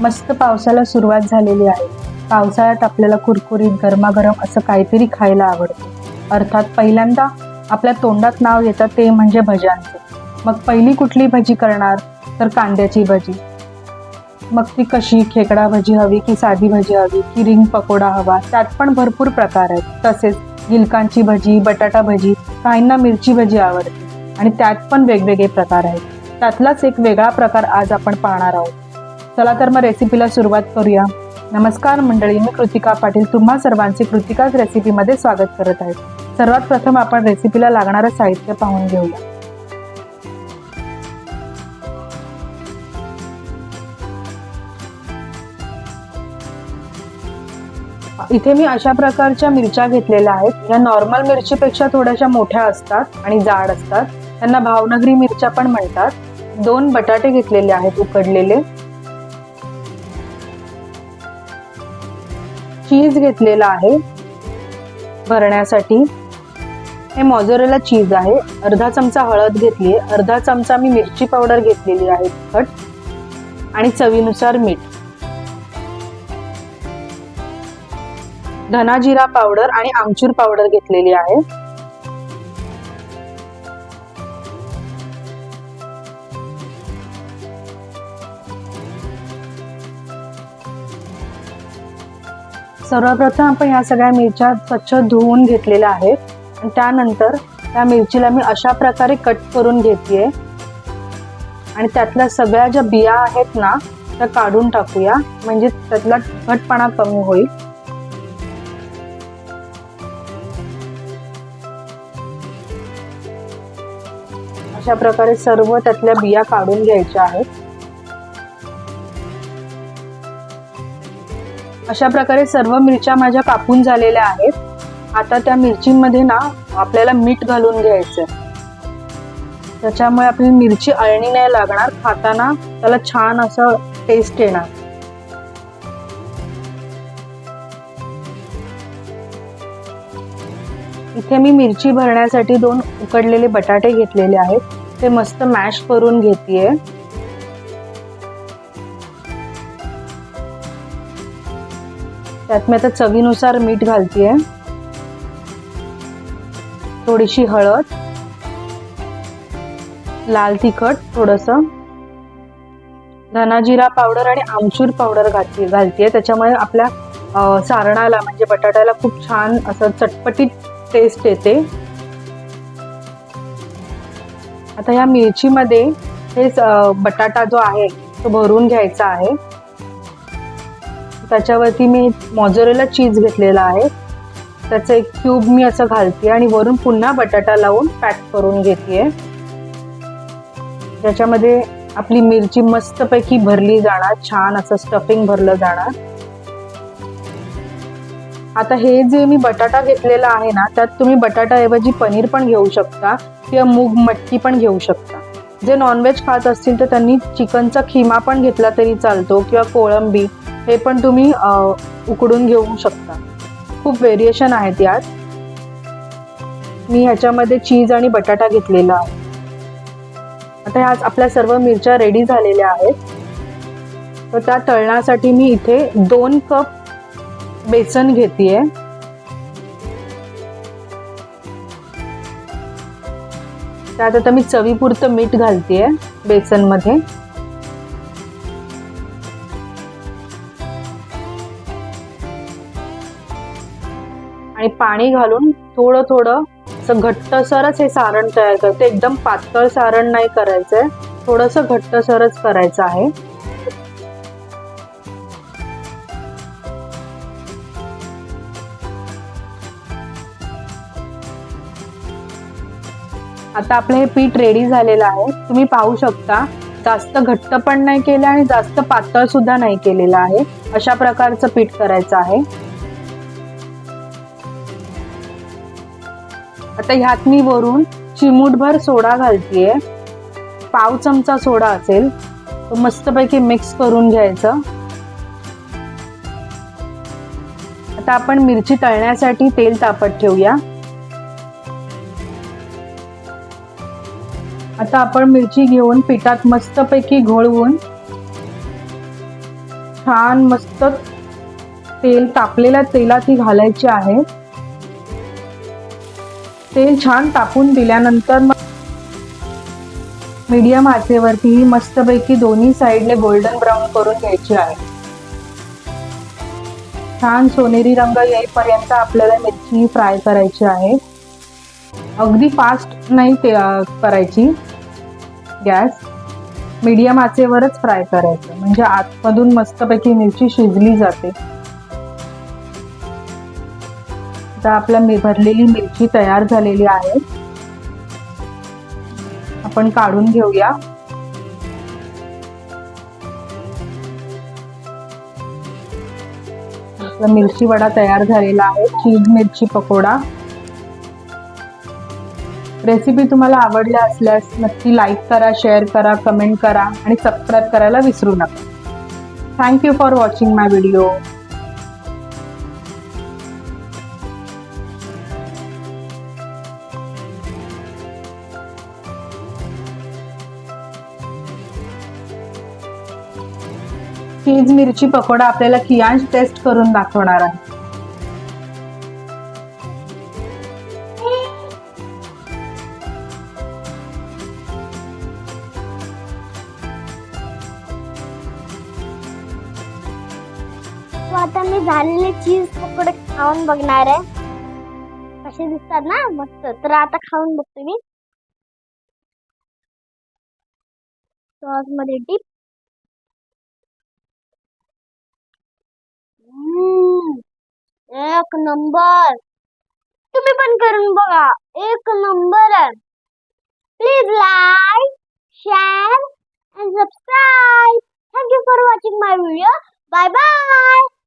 मस्त पावसाला सुरुवात झालेली आहे. पावसाळ्यात आपल्याला कुरकुरीत गरमागरम असं काहीतरी खायला आवडतं. अर्थात पहिल्यांदा आपल्या तोंडात नाव येतं ते म्हणजे भज्यांचं. मग पहिली कुठली भजी करणार? तर कांद्याची भजी. मग ती कशी? खेकडा भजी हवी की साधी भजी हवी? की रिंग पकोडा हवा? त्यात पण भरपूर प्रकार आहेत. तसेच गिलकांची भजी बटाटा भजी काहींना मिरची भजी आवडते. आणि त्यात पण वेगवेगळे प्रकार आहेत. त्यातलाच एक वेगळा प्रकार आज आपण पाहणार आहोत. चला तर मग रेसिपीला सुरुवात करूया. नमस्कार मंडळी मी कृतिका पाटील. तुम्हा सर्वांचे कृतिकाच रेसिपीमध्ये स्वागत करत आहे. सर्वात प्रथम आपण रेसिपीला लागणारं साहित्य पाहून घेऊया. इथे मी अशा प्रकारच्या मिरच्या घेतलेल्या आहेत. या नॉर्मल मिरचीपेक्षा थोड्याशा मोठ्या असतात आणि जाड असतात. त्यांना भावनगरी मिरच्या पण म्हणतात. दोन बटाटे घेतलेले आहेत उकडलेले. चीज घेतलेला आहे भरण्यासाठी. हे मॉझरेला चीज आहे. अर्धा चमचा हळद घेतली आहे. अर्धा चमचा मी मिरची पावडर घेतलेली आहे तिखट आणि चवीनुसार मीठ. धना जिरा पावडर आणि आमचूर पावडर घेतलेली आहे. सर्वप्रथम आपण या सगळ्या मिरच्या स्वच्छ धुवून घेतलेल्या आहेत. आणि त्यानंतर त्या मिरचीला मी अशा प्रकारे कट करून घेते आणि त्यातल्या सगळ्या ज्या बिया आहेत ना त्या काढून टाकूया. म्हणजे त्यातला घटपणा कमी होईल. अशा प्रकारे सर्व त्यातल्या बिया काढून घ्यायच्या आहेत. अशा प्रकारे सर्व मिरच्या माझ्या कापून झालेल्या आहेत. आता त्या मिरचींमध्ये ना आपल्याला मीठ घालून घ्यायचं त्याच्यामुळे आपली मिरची अळणी नाही लागणार खाताना त्याला छान असं टेस्ट येणार. इथे मी मिरची भरण्यासाठी दोन उकडलेले बटाटे घेतलेले आहेत. ते मस्त मॅश करून घेतेय. त्यात मी आता चवीनुसार मीठ घालतीये. थोडीशी हळद. लाल तिखट थोडस. धना जिरा पावडर आणि आमचूर पावडर घालते घालतीये. त्याच्यामुळे आपल्या सारणाला म्हणजे बटाट्याला खूप छान असं चटपटीत टेस्ट येते. आता ह्या मिरचीमध्ये हे बटाटा जो आहे तो भरून घ्यायचा आहे. त्याच्यावरती मी मॉझरेला चीज घेतलेला आहे. त्याचं एक क्यूब मी असं घालते आणि वरून पुन्हा बटाटा लावून पॅक करून घेते ज्याच्यामध्ये आपली मिरची मस्तपैकी भरली जाणार छान असं स्टफिंग भरलं जाणार. आता हे जे मी बटाटा घेतलेला आहे ना त्यात तुम्ही बटाटाऐवजी पनीर पण घेऊ शकता किंवा मूग मटकी पण घेऊ शकता. जे नॉनव्हेज खात असतील तर त्यांनी चिकनचा खिमा पण घेतला तरी चालतो किंवा कोळंबी हे पण तुम्ही उकडून घेऊ शकता. खूप व्हेरिएशन आहेत यात. मी ह्याच्यामध्ये चीज आणि बटाटा घेतलेला आहे. आता ह्या आपल्या सर्व मिरच्या रेडी झालेल्या आहेत. तर त्या तळण्यासाठी मी इथे दोन कप बेसन घेते त्यात आता मी चवीपुरतं मीठ घालतेय बेसनमध्ये. आणि पाणी घालून थोडं थोडं असं घट्टसरच हे सारण तयार करते. एकदम पातळ सारण नाही करायचंय. थोडंसं घट्टसरच करायचं आहे. आता आपलं हे पीठ रेडी झालेलं आहे. तुम्ही पाहू शकता जास्त घट्ट पण नाही केलं आणि जास्त पातळ सुद्धा नाही केलेलं आहे. अशा प्रकारचं पीठ करायचं आहे. आता ह्यात मी वरून चिमूटभर सोडा घालतीये. पाव चमचा सोडा असेल तो मस्तपैकी मिक्स करून घ्यायचं. आता आपण मिरची तळण्यासाठी तेल तापत ठेवूया. आता आपण मिरची घेऊन पिठात मस्तपैकी घोळवून छान मस्त तेल तापलेल्या तेलात ही घालायची आहे. तेल छान टाकून दिल्यानंतर मग मीडियम आचेवरती ही मस्तपैकी दोन्ही साईडने गोल्डन ब्राऊन करून घ्यायची आहे. छान सोनेरी रंग येईपर्यंत आपल्याला मिरची फ्राय करायची आहे. अगदी फास्ट नाही ते करायची. गॅस मीडियम आचेवरच फ्राय करायचं. म्हणजे आतमधून मस्तपैकी मिरची शिजली जाते. आता आपल्या मी भरलेली मिरची तयार झालेली आहे. आपण काढून घेऊया. आपला मिरची वडा तयार झालेला आहे. चीज मिरची पकोडा. रेसिपी तुम्हाला आवडल्या असल्यास नक्की लाईक करा शेअर करा कमेंट करा आणि सबस्क्राईब करायला विसरू नका. Thank you for watching my video cheese मिरची पकोडा आपल्याला कियांश टेस्ट करून दाखवणार आहे. आता मी झालेले चीज पकोडे खाऊन बघणार आहे. कसे दिसतात ना मस्त. तर आता खाऊन बघते मी. सॉसमध्ये डीप एक नंबर. तुम्ही पण करून बघा. एक number please like share and subscribe thank you for watching my video bye bye